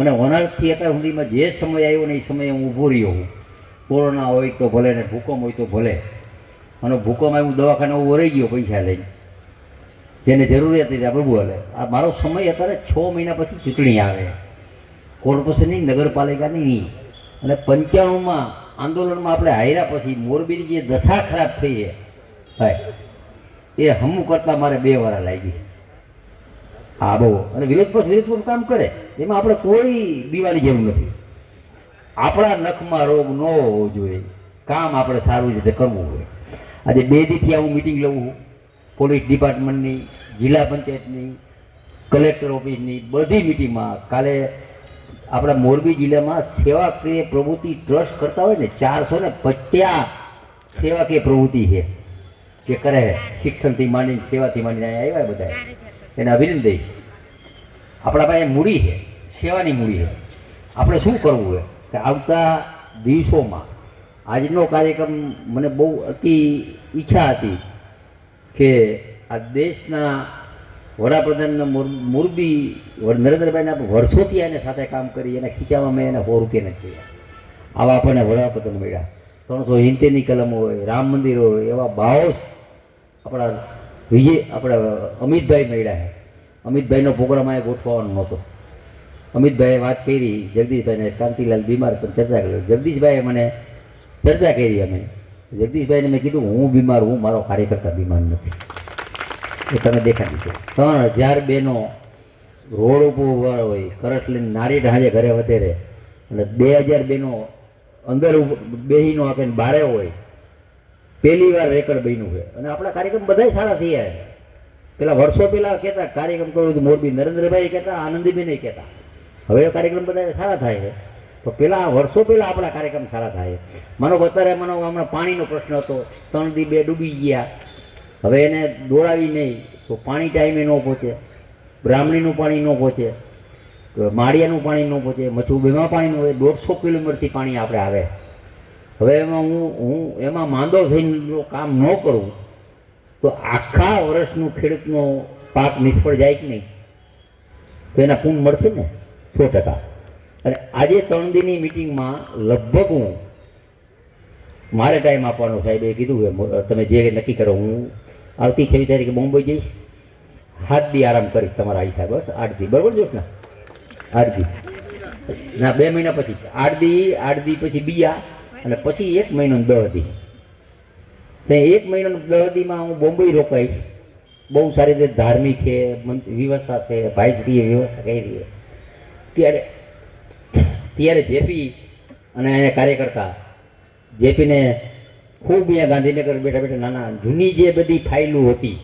મને હોનારથી અત્યાર સુધીમાં જે સમય આવ્યો ને એ સમયે હું ઊભો રહ્યો હું કોરોના હોય તો ભલે ને ભૂકંપ હોય તો ભલે. અને ભૂકંપમાં હું દવાખાને ઊભો રહી ગયો પૈસા લઈને. જેને જરૂરિયાત હતી આપણે બોલે આ મારો સમય અત્યારે છ મહિના પછી ચૂંટણી આવે. કોર્પોરેશનની, નગરપાલિકાની નહીં. અને પંચાણુંમાં આંદોલનમાં આપણે હાર્યા પછી મોરબીની જે દશા ખરાબ થઈ ભાઈ, એ હમું કરતાં મારે બે વાર લાગી હા, બહુ. અને વિરોધ પક્ષ વિરોધ પક્ષ કામ કરે. એમાં આપણે કોઈ દિવાળી જેવું નથી. આપણા નખમાં રોગ ન હોવો જોઈએ. કામ આપણે સારું રીતે કરવું હોય. આજે બે દીથી આવું મિટિંગ લઉં પોલીસ ડિપાર્ટમેન્ટની જિલ્લા પંચાયતની કલેક્ટર ઓફિસની બધી મિટિંગમાં કાલે આપણા મોરબી જિલ્લામાં સેવાકીય પ્રવૃત્તિ ટ્રસ્ટ કરતા હોય ને, ચારસો ને પચાસ સેવાકીય પ્રવૃત્તિ છે. કે કરે શિક્ષણથી માંડીને સેવાથી માંડીને આવ્યા બધા. એને અભિનંદન છે આપણા પાસે મૂડી છે, સેવાની મૂડી છે. આપણે શું કરવું છે કે આવતા દિવસોમાં આજનો કાર્યક્રમ મને બહુ અતિ ઈચ્છા હતી કે આ દેશના વડાપ્રધાનના મોર- મોરબી નરેન્દ્રભાઈને વર્ષોથી એને સાથે કામ કરી એને ખીચામાં મેં એને સો રૂપિયા નથી જોયા. આવા આપણને વડાપ્રધાન મળ્યા. ત્રણસો હિંતેની કલમ હોય, રામ મંદિર હોય, એવા ભાવ આપણા વિજય આપણા અમિતભાઈ મળ્યા છે. અમિતભાઈનો પ્રોગ્રામ અહીંયા ગોઠવવાનો નહોતો. અમિતભાઈએ વાત કરી, જગદીશભાઈને કાંતિલાલ બીમાર પણ ચર્ચા કરી. જગદીશભાઈએ મને ચર્ચા કરી અમે. જગદીશભાઈને મેં કીધું, હું બીમાર, હું મારો કાર્યકર્તા બીમાર નથી. એ તમે દેખાડી છે ત્રણ હજાર બેનો રોડ ઉપર ઊભા હોય, કરટ લઈને નારી ઢાંજે ઘરે વધેરે અને બે હજાર બેનો અંદર બેહીનો આપે બારે હોય પહેલી વાર રેકર્ડ બન્યું છે. અને આપણા કાર્યક્રમ બધાય સારા થયા છે. પેલા વર્ષો પહેલા કહેતા, કાર્યક્રમ કર્યો તો મોરબી નરેન્દ્રભાઈ કહેતા, આનંદીબેન કહેતા. હવે કાર્યક્રમ બધા સારા થાય છે. તો પેલા વર્ષો પહેલા આપણા કાર્યક્રમ સારા થાય છે. માનો અત્યારે માનો હમણાં પાણીનો પ્રશ્ન હતો. ત્રણ દી બે ડૂબી ગયા. હવે એને દોડાવી નહીં. તો પાણી ટાઈમે ન પહોંચે. બ્રાહ્મણીનું પાણી ન પહોંચે. માળિયાનું પાણી ન પહોંચે. મચુબેમાં પાણી ન હોય. દોઢસો કિલોમીટરથી પાણી આપણે આવે. હવે એમાં હું હું એમાં માંદો થઈને જો કામ ન કરું, તો આખા વર્ષનું ખેડૂતનો પાક નિષ્ફળ જાય કે નહીં? તો એના પૂન મળશે ને? સો ટકા. અને આજે ત્રણ દિનની મિટિંગમાં લગભગ હું, મારે ટાઈમ આપવાનો સાહેબે કીધું કે તમે જે નક્કી કરો, હું આવતી છવ્વીસ તારીખે મુંબઈ જઈશ. હાથ દી આરામ કરીશ તમારા હિસાબ, બસ. આઠ દી. બરાબર જોશ ને? આઠ દી. ના, બે મહિના પછી. આઠ દી આઠ દી પછી બીજા અને પછી એક મહિનો દહ દી. એક મહિનો ને દહ દીમાં હું બોમ્બે રોકાઈશ. બહુ સારી રીતે ધાર્મિક છે વ્યવસ્થા છે, ભાઈશ્રીએ વ્યવસ્થા કરી છે ત્યારે ત્યારે જેપી અને એને કાર્યકર્તા જેપીને ખૂબ અહીંયા ગાંધીનગર બેઠા બેઠા નાના જૂની જે બધી ફાઇલો હતી,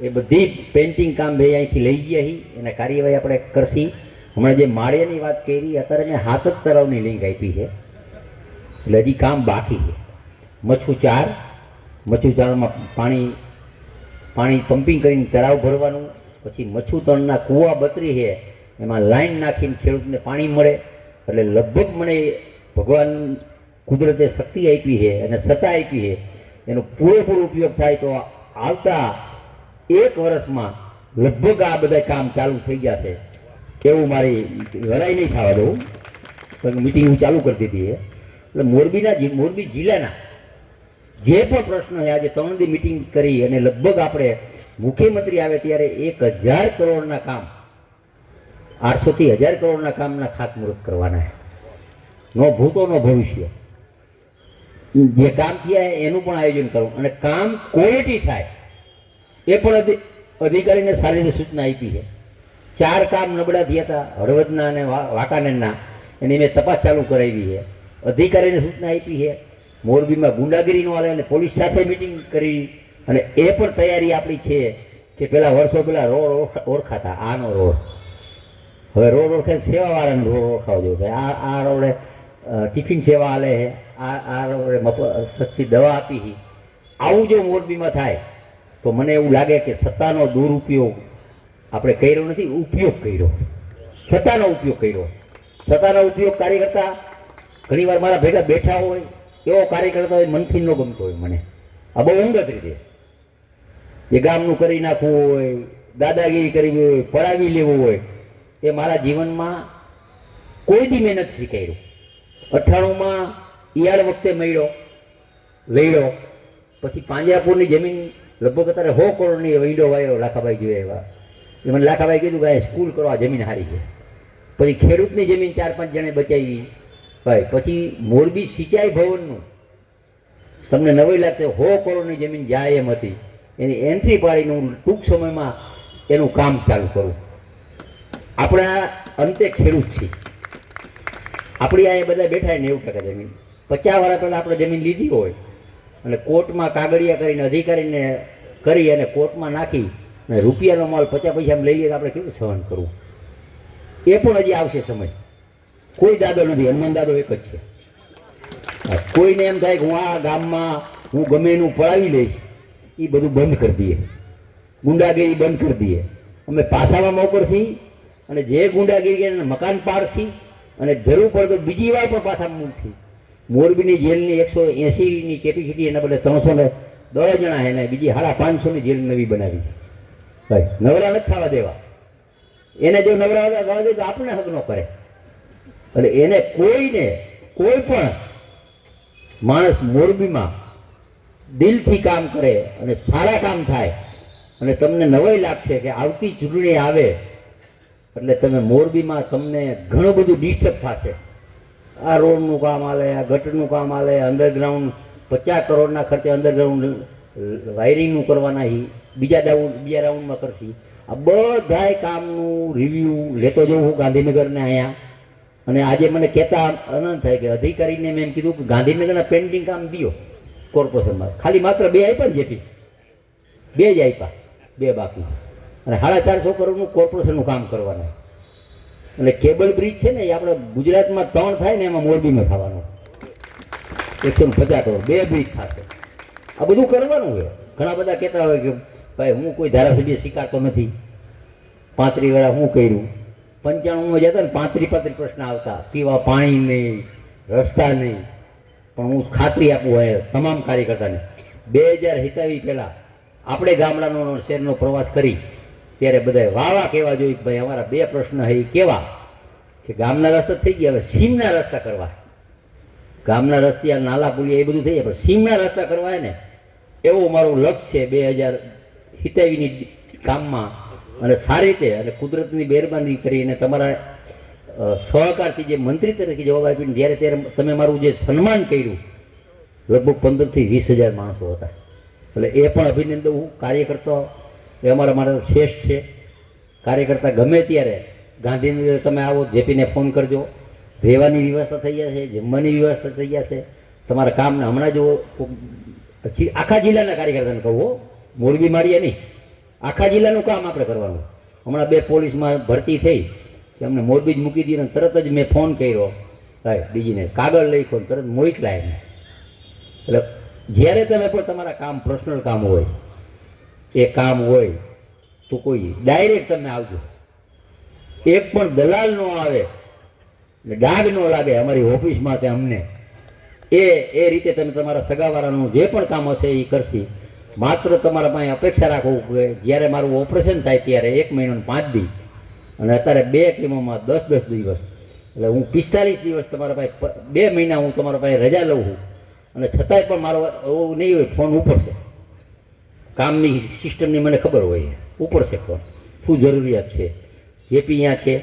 એ બધી પેન્ટિંગ કામ ભાઈ અહીંથી લઈ ગયા હી. એને કાર્યવાહી આપણે કરશી. હમણાં જે માળિયાની વાત કરી, અત્યારે મેં હાથ જ તળાવની લિંક આપી છે. એટલે હજી કામ બાકી છે. મચ્છુ ચાર, મચ્છુ ચારમાં પાણી પાણી પમ્પિંગ કરીને તળાવ ભરવાનું, પછી મચ્છુ તણના કૂવા બતરી છે. એમાં લાઈન નાખીને ખેડૂતને પાણી મળે. એટલે લગભગ મને ભગવાન કુદરતે શક્તિ આપી છે અને સત્તા આપી છે. એનો પૂરેપૂરો ઉપયોગ થાય તો આવતા એક વર્ષમાં લગભગ આ બધા કામ ચાલુ થઈ જશે. એવું મારી લડાઈ નહીં થવા દઉં. મિટિંગ હું ચાલુ કરી દીધી છે. એટલે મોરબીના મોરબી જિલ્લાના જે પણ પ્રશ્ન આજે ત્રણ દી મિટિંગ કરી અને લગભગ આપણે મુખ્યમંત્રી આવે ત્યારે એક હજાર કરોડના કામ, આઠસોથી હજાર કરોડના કામના ખાતમુહૂર્ત કરવાના નો ભૂતો, નો ભવિષ્ય. જે કામ થયા એનું પણ આયોજન કરવું. અને કામ ક્વોલિટી થાય, એ પણ અધિકારીને સારી રીતે સૂચના આપી છે. ચાર કામ નબળા થયા હતા, હળવદના અને વાંકાનેરના, એની મેં તપાસ ચાલુ કરાવી છે. અધિકારીને સૂચના આપી છે. મોરબીમાં ગુંડાગીરી નો હાલે અને પોલીસ સાથે મિટિંગ કરી અને એ પણ તૈયારી આપણી છે કે પેલા વર્ષો પેલા રોડ ઓળખ- ઓળખાતા, આનો રોડ. હવે રોડ ઓળખે સેવાવાળાનો રોડ ઓળખાવજો જોઈએ. આ આ રોડે ટિફિન સેવા હાલે છે. આ આ રોડે સસ્તી દવા આપી છે. આવું જો મોરબીમાં થાય, તો મને એવું લાગે કે સત્તાનો દુરુપયોગ આપણે કર્યો નથી, ઉપયોગ કર્યો. સત્તાનો ઉપયોગ કર્યો. સત્તાનો ઉપયોગ કાર્યકર્તા ઘણી વાર મારા ભેગા બેઠા હોય, એવો કાર્યકર્તા હોય મનથી ન ગમતો હોય મને. આ બહુ અંગત રીતે. જે ગામનું કરી નાખવું હોય, દાદાગીરી કરવી હોય, પડાવી લેવું હોય, એ મારા જીવનમાં કોઈ દી મહેનત શીખાયું અઠ્ઠાણુંમાં ઈયાળ વખતે મળ્યો લઈડો પછી પાંજરાપુરની જમીન લગભગ અત્યારે સો કરોડની વિંડો વાયરો લાખાભાઈ જોઈએ એવા એ મને લાખાભાઈ કીધું કે સ્કૂલ કરો, આ જમીન હારી છે. પછી ખેડૂતની જમીન ચાર પાંચ જણે બચાવી. ભાઈ, પછી મોરબી સિંચાઈ ભવનનું. તમને નવાઈ લાગશે સો કરોડની જમીન જાય એમ હતી. એની એન્ટ્રી પાડીને હું ટૂંક સમયમાં એનું કામ ચાલુ કરું. આપણા અંતે ખેડૂત છીએ. આપણી અહીંયા બધા બેઠા નેવું ટકા જમીન. પચાસ વર્ષ પહેલાં આપણે જમીન લીધી હોય, અને કોર્ટમાં કાગળિયા કરીને, અધિકારીને કરી અને કોર્ટમાં નાખી, અને રૂપિયાનો માલ પચાસ પૈસા લઈ લઈએ તો આપણે કેવું સહન કરવું? એ પણ હજી આવશે સમય. કોઈ દાદો નથી, હનુમાન દાદો એક જ છે. કોઈને એમ થાય કે હું આ ગામમાં હું ગમે એનું પડાવી લઈશ એ બધું બંધ કરી દઈએ. ગુંડાગીરી બંધ કરી દઈએ. અમે પાસામાં મોકલશી અને જે ગુંડાગીરી એને મકાન પાડશી અને જરૂર પડે તો બીજી વાર પણ પાછા મૂકશી. મોરબીની જેલની એકસો એંસીની કેપેસિટી એના બદલે ત્રણસો ને દસ જણા એને, બીજી સાડા પાંચસોની જેલ નવી બનાવી. નવરા નથી થવા દેવા. એને જો નવરા થવા દે તો આપણે હક ન કરે. એટલે એને કોઈને કોઈ પણ માણસ મોરબીમાં દિલથી કામ કરે અને સારા કામ થાય અને તમને નવાઈ લાગશે કે આવતી ચૂંટણી આવે, એટલે તમે મોરબીમાં તમને ઘણું બધું ડિસ્ટર્બ થશે. આ રોડનું કામ આવે આ ગટરનું કામ આવે અંડરગ્રાઉન્ડ પચાસ કરોડના ખર્ચે અંડરગ્રાઉન્ડ વાયરિંગનું કરવાના હી, બીજા રાઉન્ડ બીજા રાઉન્ડમાં કરશી. આ બધાય કામનું રિવ્યૂ લેતો જવું ગાંધીનગરને અહીંયા. અને આજે મને કહેતા આનંદ થાય કે અધિકારીને મેં એમ કીધું કે ગાંધીનગરના પેન્ટિંગ કામ દિયો કોર્પોરેશનમાં. ખાલી માત્ર બે આપ્યા ને જેપી બે જ આપ્યા, બે બાકી. અને સાડા ચારસો કરોડનું કોર્પોરેશનનું કામ કરવાનું. અને કેબલ બ્રિજ છે ને, એ આપણે ગુજરાતમાં ત્રણ થાય ને, એમાં મોરબીમાં થવાનું. એકસો પચાસ કરોડ. બે બ્રિજ થશે. આ બધું કરવાનું હોય ઘણા બધા કહેતા હોય કે, ભાઈ, હું કોઈ ધારાસભ્ય સ્વીકારતો નથી. પાંત્રી વેળા હું કર્યું? પંચાણુંમાં જતા ને, પાંત્રી પાંત્રી પ્રશ્ન આવતા. પીવા પાણી નહીં, રસ્તા નહીં. પણ હું ખાતરી આપું હોય, તમામ કાર્યકર્તાને. બે હજાર હિતાવી પહેલાં આપણે ગામડાનો શહેરનો પ્રવાસ કરી, ત્યારે બધાએ વાવા કહેવા જોઈએ કે ભાઈ અમારા બે પ્રશ્ન હે કેવા? કે ગામના રસ્તા થઈ ગયા, હવે સીમના રસ્તા કરવા. ગામના રસ્તા નાલા પુલિયા એ બધું થઈ જાય પણ સીમના રસ્તા કરવા ને, એવું મારું લક્ષ્ય છે બે હજાર હિતાવીની કામમાં અને સારી રીતે અને કુદરતની મહેરબાની કરીને તમારા સહકારથી જે મંત્રી તરીકે જવાબ આપીને જ્યારે ત્યારે તમે મારું જે સન્માન કર્યું, લગભગ પંદરથી વીસ હજાર માણસો હતા. એટલે એ પણ અભિનંદન, હું કાર્યકર્તા, એ અમારા માટે શ્રેષ્ઠ છે. કાર્યકર્તા ગમે ત્યારે, ગાંધીનગર તમે આવો, જેપીને ફોન કરજો. રહેવાની વ્યવસ્થા થઈ જશે જમવાની વ્યવસ્થા થઈ જશે તમારા કામને હમણાં જો આખા જિલ્લાના કાર્યકર્તાને કહું મોરબી મારીએ નહીં. આખા જિલ્લાનું કામ આપણે કરવાનું. હમણાં બે પોલીસમાં ભરતી થઈ કે અમને મોરબી જ મૂકી દીધું તરત જ મેં ફોન કર્યો. બીજીને કાગળ લખ્યો તરત મોહિત એમને. એટલે જ્યારે તમે પણ તમારા કામ પર્સનલ કામ હોય, એ કામ હોય, તો કોઈ ડાયરેક્ટ તમે આવજો. એક પણ દલાલ ન આવે ને ડાઘ ન લાગે અમારી ઓફિસમાં તે અમને. એ એ રીતે તમે તમારા સગાવાળાનું જે પણ કામ હશે એ કરશી. માત્ર તમારા પાસે અપેક્ષા રાખવું કે જ્યારે મારું ઓપરેશન થાય ત્યારે એક મહિનો પાંચ દી. અને અત્યારે બે ટીમોમાં દસ દસ દિવસ. એટલે હું પિસ્તાલીસ દિવસ તમારા પાસે બે મહિના હું તમારા પાસે રજા લઉં છું. અને છતાંય પણ મારો એવું નહીં હોય, ફોન ઉપડશે કામની સિસ્ટમની મને ખબર હોય. ઉપડશે ફોન. શું જરૂરિયાત છે? જેપી અહીંયા છે.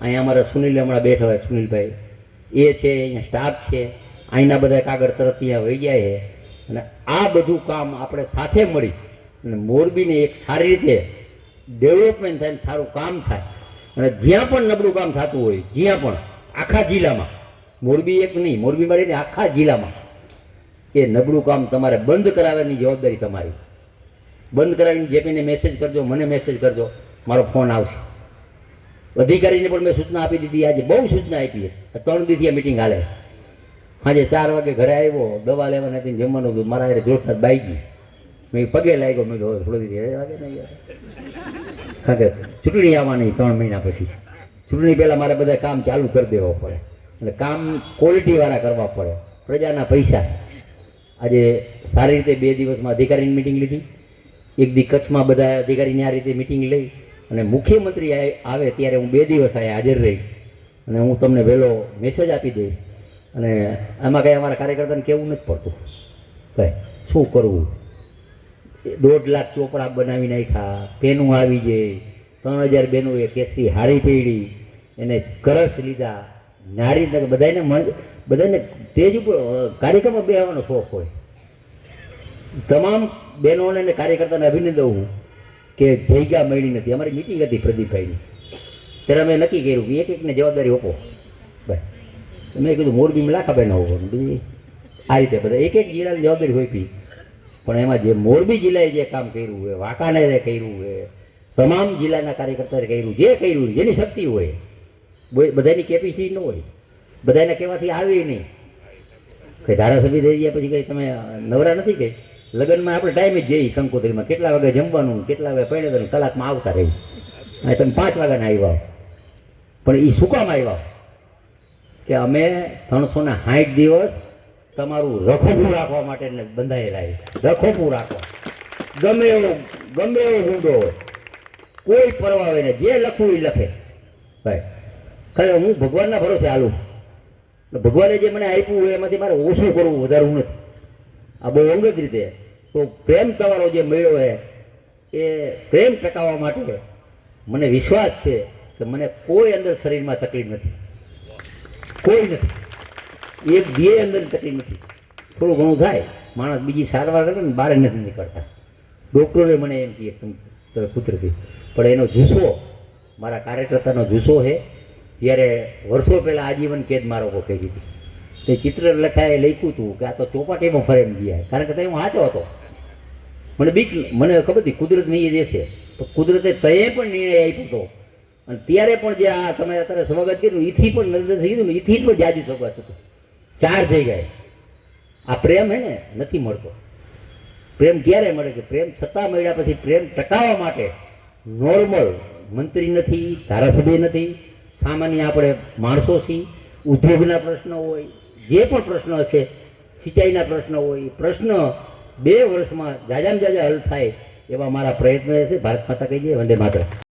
અહીંયા અમારા સુનિલ હમણાં બેઠા હોય, સુનિલભાઈ. એ છે, અહીંયા સ્ટાફ છે. અહીંના બધા કાગળ તરત અહીંયા વહી જાય છે. અને આ બધું કામ આપણે સાથે મળી અને મોરબીને એક સારી રીતે ડેવલપમેન્ટ થાય ને સારું કામ થાય. અને જ્યાં પણ નબળું કામ થતું હોય, જ્યાં પણ, આખા જિલ્લામાં, મોરબી એક નહીં, મોરબી મળીને આખા જિલ્લામાં, એ નબળું કામ તમારે બંધ કરાવવાની જવાબદારી તમારી. બંધ કરાવીને જેપીને મેસેજ કરજો, મને મેસેજ કરજો, મારો ફોન આવશે. અધિકારીને પણ મેં સૂચના આપી દીધી, આજે બહુ સૂચના આપી ત્રણ દીથી મિટિંગ હાલે સાંજે ચાર વાગે ઘરે આવ્યો, દવા લેવા હતી જમવાનું હતું મારા હારે જોરસાદ બાઈ ગઈ મેં પગે લાગ્યો, મેં કીધું, હવે થોડો દીધી વાગે નહીં યાર." કારણ કે ચૂંટણી આવવાની ત્રણ મહિના પછી. ચૂંટણી પહેલાં મારે બધા કામ ચાલુ કરી દેવા પડે. એટલે કામ ક્વોલિટીવાળા કરવા પડે. પ્રજાના પૈસા. આજે સારી રીતે બે દિવસમાં અધિકારીની મિટિંગ લીધી. એક દી કચ્છમાં બધા અધિકારીની આ રીતે મિટિંગ લઈ. અને મુખ્યમંત્રી આવે ત્યારે હું બે દિવસ અહીંયા હાજર રહીશ. અને હું તમને વહેલો મેસેજ આપી દઈશ. અને આમાં કંઈ અમારા કાર્યકર્તાને કહેવું નથી પડતું. કંઈ શું કરવું? દોઢ લાખ ચોપડા બનાવી નાખ્યા, પેનું આવી જાય ત્રણ હજાર બેનું એ કેસરી હારી પીડી, એને કરસ લીધા, નારી બધાને બધાને તેજ ઉપર કાર્યક્રમમાં બેહવાનો શોખ હોય. તમામ બહેનોને અને કાર્યકર્તાને અભિનંદન હું કે જયગા મળી નથી. અમારી મિટિંગ હતી પ્રદીપભાઈની. ત્યારે અમે નક્કી કર્યું કે એક એકને જવાબદારી આપો. ભાઈ મેં કીધું મોરબીમાં લાખા બેન હોવો બીજી, આ રીતે બધા એક એક જિલ્લાની જવાબદારી હોય પી. પણ એમાં જે મોરબી જિલ્લાએ જે કામ કર્યું હોય, વાંકાનેરે કર્યું હોય, તમામ જિલ્લાના કાર્યકર્તાએ કર્યું, જે કર્યું જેની શક્તિ હોય બધાની કેપેસિટી ન હોય, બધાને કહેવાથી આવે નહીં. કે ધારાસભ્ય થઈ ગયા પછી કઈ તમે નવરા નથી કઈ? લગ્નમાં આપણે ટાઈમે જઈએ કંકોત્રીમાં. કેટલા વાગે જમવાનું, કેટલા વાગે પહેણે કલાકમાં આવતા રહી તમે પાંચ વાગ્યાના આવ્યા પણ એ શું કામ આવ્યા કે અમે ત્રણસો ને સાઠ દિવસ તમારું રખોપું રાખવા માટે બંધાયેલા રખોપું રાખવા. ગમે એવો ગમે એવો ગુંડો હોય. કોઈ પરવા હોય ને જે લખવું એ લખે. ભાઈ, ખરે હું ભગવાનના ભરોસે હાલું. ભગવાને જે મને આપ્યું હોય એમાંથી મારે ઓછું કરવું વધારવું નથી. આ બહુ અંગત રીતે. તો પ્રેમ તમારો જે મળ્યો છે એ પ્રેમ ટકાવવા માટે મને વિશ્વાસ છે કે મને કોઈ અંદર શરીરમાં તકલીફ નથી. કોઈ નથી એક બે અંદર તકલીફ નથી. થોડું ઘણું થાય, માણસ બીજી સારવાર કરે ને બહાર નથી નીકળતા. ડૉક્ટરે મને એમ કહે તમે પુત્રથી. પણ એનો જુસ્સો, મારા કાર્યકર્તાનો જુસ્સો છે. જ્યારે વર્ષો પહેલાં આજીવન કેદ મારો કહી દીધી તે ચિત્ર લખાય લખ્યું હતું કે આ તો ચોપાટીમાં ફરે એમ ગયા કારણ કે હું સાચો હતો. મને બીક, મને ખબર હતી કુદરત એ દેશે તો કુદરતે તયે પણ નિર્ણય આપ્યો હતો અને ત્યારે પણ જે આ તમે અત્યારે સ્વાગત કર્યું, ઈથી પણ નરેન્દ્ર થઈ ગયું ઈથી પણ જાજુ સ્વાગત હતું. ચાર થઈ ગયા. આ પ્રેમ હે ને, નથી મળતો. પ્રેમ ક્યારે મળે કે પ્રેમ સત્તા મળ્યા પછી પ્રેમ ટકાવવા માટે નોર્મલ મંત્રી નથી, ધારાસભ્ય નથી. સામાન્ય આપણે માણસો છીએ. ઉદ્યોગના પ્રશ્નો હોય, જે પણ પ્રશ્ન હશે, સિંચાઈના પ્રશ્ન હોય પ્રશ્ન બે વર્ષમાં જાજામાં જાજા હલ થાય એવા મારા પ્રયત્ન છે ભારત માતા કહીએ વંદે માત્ર